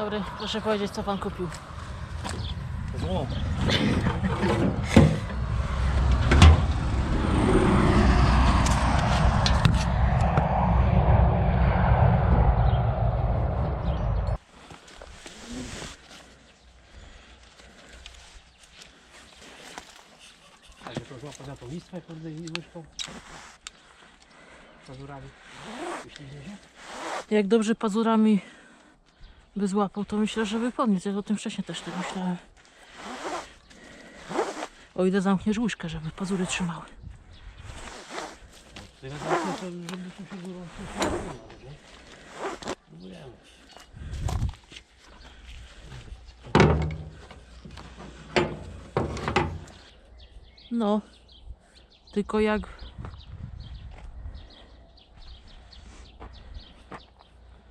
Dobry, proszę powiedzieć, co pan kupił. Złom. To złapać za tą listwę pod łyżką. Pazurami. Wyślizgnie się? Jak dobrze pazurami by złapał, to myślę, że by podniósł. Ja o tym wcześniej też tak myślałem. O ile zamkniesz łyżkę, żeby pazury trzymały. Się nie nie? No, tylko jak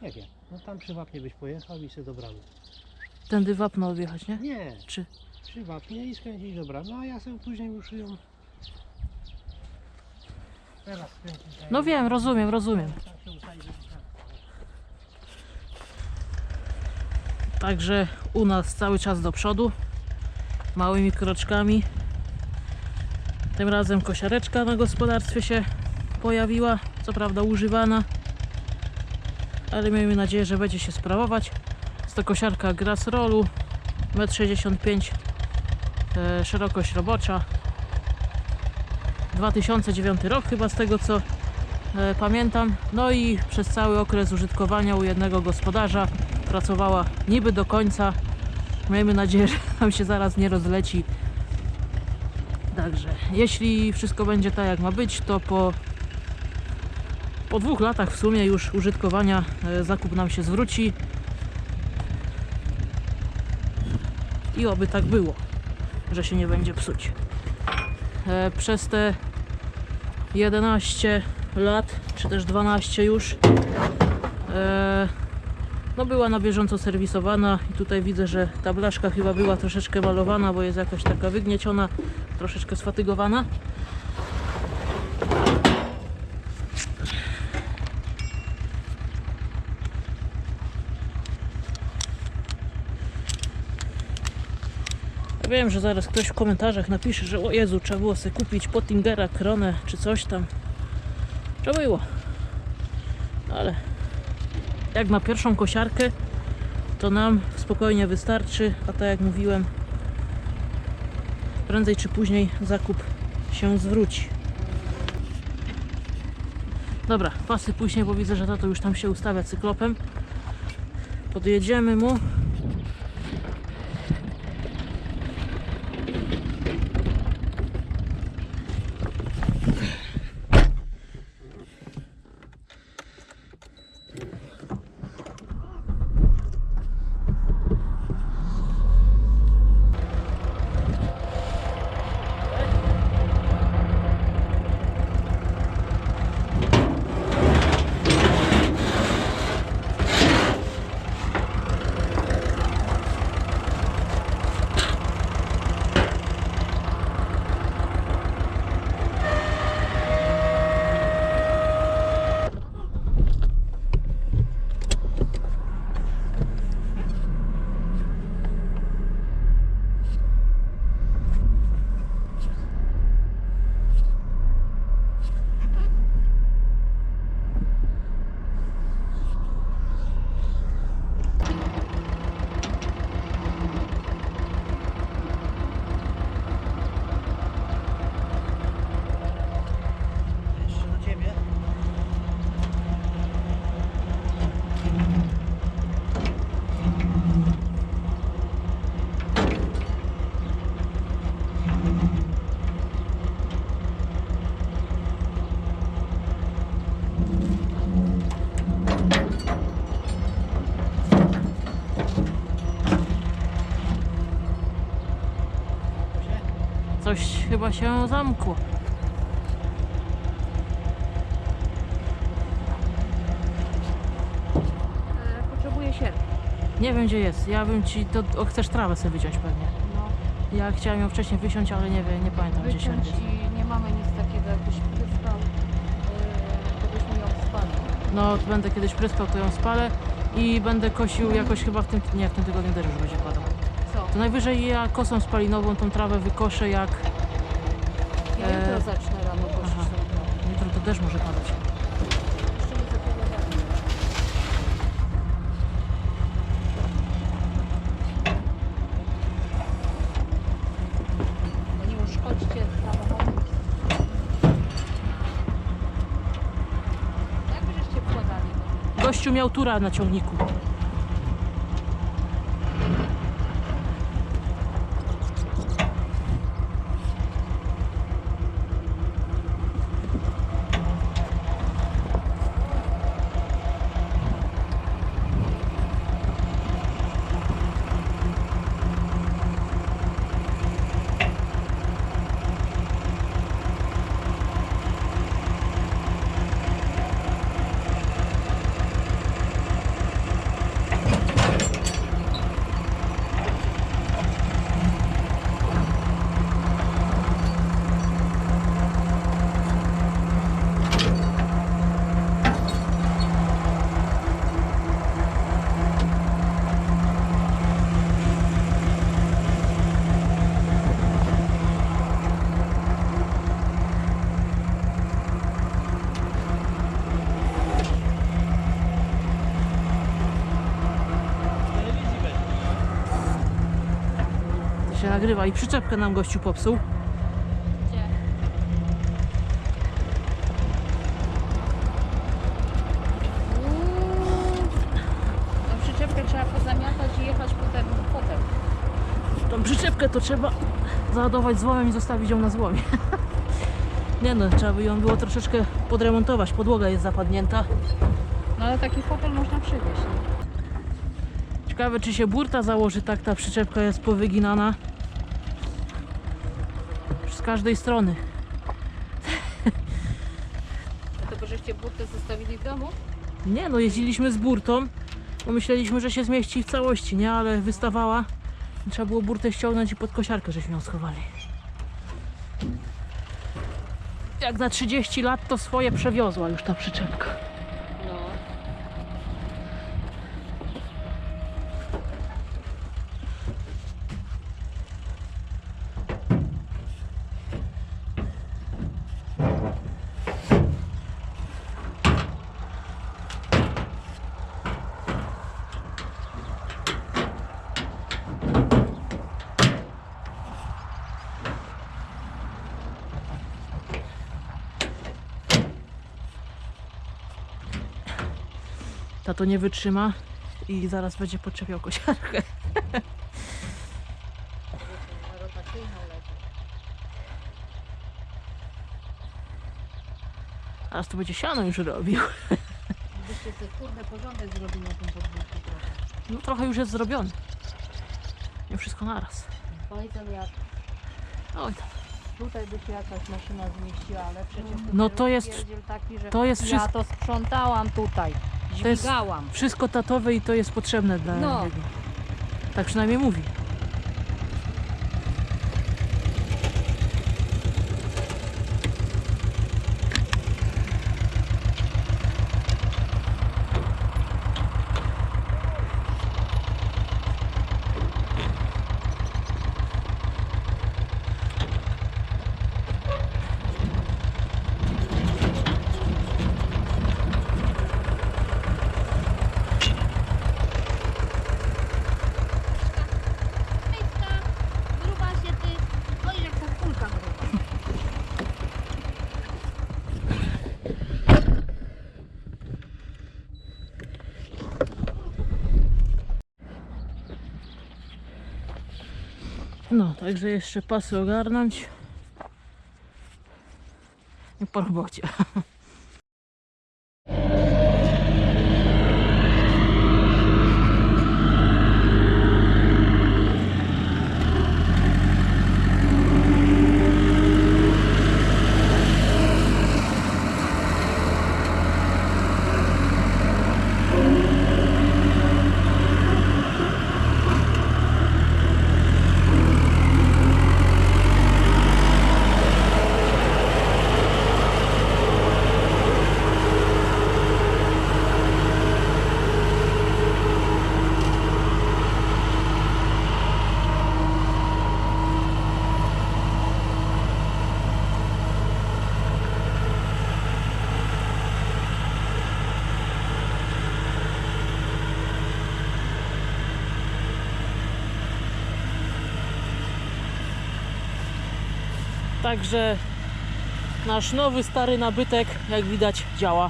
ja? No tam przy wapnie byś pojechał i sobie do bramy. tędy wapno odjechać, nie? Nie, Czy? przy wapnie i skręcić do bramy, a ja sobie później już ją... Teraz skręcić. No wiem, rozumiem, rozumiem. Tak się ustawi, żeby tak. Także u nas cały czas do przodu. Małymi kroczkami. Tym razem kosiareczka na gospodarstwie się pojawiła. Co prawda używana. Ale miejmy nadzieję, że będzie się sprawować. Jest to kosiarka Grassrollu. 1,65 m. E, szerokość robocza. 2009 rok chyba z tego co e, pamiętam. No i przez cały okres użytkowania u jednego gospodarza pracowała niby do końca. Miejmy nadzieję, że nam się zaraz nie rozleci. Także, jeśli wszystko będzie tak jak ma być, to po, po dwóch latach w sumie już użytkowania e, zakup nam się zwróci. I oby tak było, że się nie będzie psuć. E, Przez te 11 lat, czy też 12 już, e, no była na bieżąco serwisowana i tutaj widzę, że ta blaszka chyba była troszeczkę malowana, bo jest jakaś taka wygnieciona, troszeczkę sfatygowana. Wiem, że zaraz ktoś w komentarzach napisze, że o Jezu, trzeba było sobie kupić Pottingera, Kronę czy coś tam. Trzeba było. Ale jak na pierwszą kosiarkę, to nam spokojnie wystarczy, a tak jak mówiłem, prędzej czy później zakup się zwróci. Dobra, pasy później, bo widzę, że tato już tam się ustawia cyklopem. Podjedziemy mu. Coś chyba się zamkło. E, Potrzebuję sierp. Nie wiem gdzie jest. Ja bym ci to. O, chcesz trawę sobie wyciąć pewnie. No, Ja chciałem ją wcześniej wyciąć, ale nie wiem, nie pamiętam gdzie się wyciąć jest. i nie mamy nic takiego, jakbyś pryskał, e, to byśmy ją spali. No, będę kiedyś pryskał, to ją spalę. i będę kosił jakoś chyba w tym, nie w tym tygodniu też już będzie padał. To najwyżej ja kosą spalinową tą trawę wykoszę jak Ja E, jutro zacznę rano kosić jutro to też może padać. Gościu miał tura na ciągniku. Się nagrywa i przyczepkę nam gościu popsuł. Przyczepkę trzeba pozamiatać i jechać potem potem. Tą przyczepkę to trzeba załadować złomem i zostawić ją na złomie. Nie no, trzeba by ją było troszeczkę podremontować. Podłoga jest zapadnięta. No ale taki fotel można przywieźć. Ciekawe czy się burta założy, tak ta przyczepka jest powyginana. Każdej strony. A to żeście burtę zostawili w domu? Nie no, jeździliśmy z burtą, bo myśleliśmy, że się zmieści w całości, nie? Ale wystawała. Trzeba było burtę ściągnąć i pod kosiarkę żeśmy ją schowali. Jak na 30 lat to swoje przewiozła już ta przyczepka. No. Ta to nie wytrzyma i zaraz będzie podczepiał kosiarkę. Teraz to będzie siano już robił. Byście sobie kurde porządek zrobili na tym podwórku trochę. No trochę już jest zrobione. Nie wszystko naraz. Powiedzą jak Oj tam. tutaj by się jakaś maszyna zmieściła, ale przecież No to jest- pierdziel taki, że to jest ja wszystko- to sprzątałam tutaj. To jest- Dźwigałam. Wszystko tatowe i to jest potrzebne dla No. niego. Tak przynajmniej mówi. Myska, gruba się ty. Oj, jak ta kulka gruba. No, także jeszcze pasy ogarnąć. I po robocie. Także nasz nowy, stary nabytek, jak widać, działa.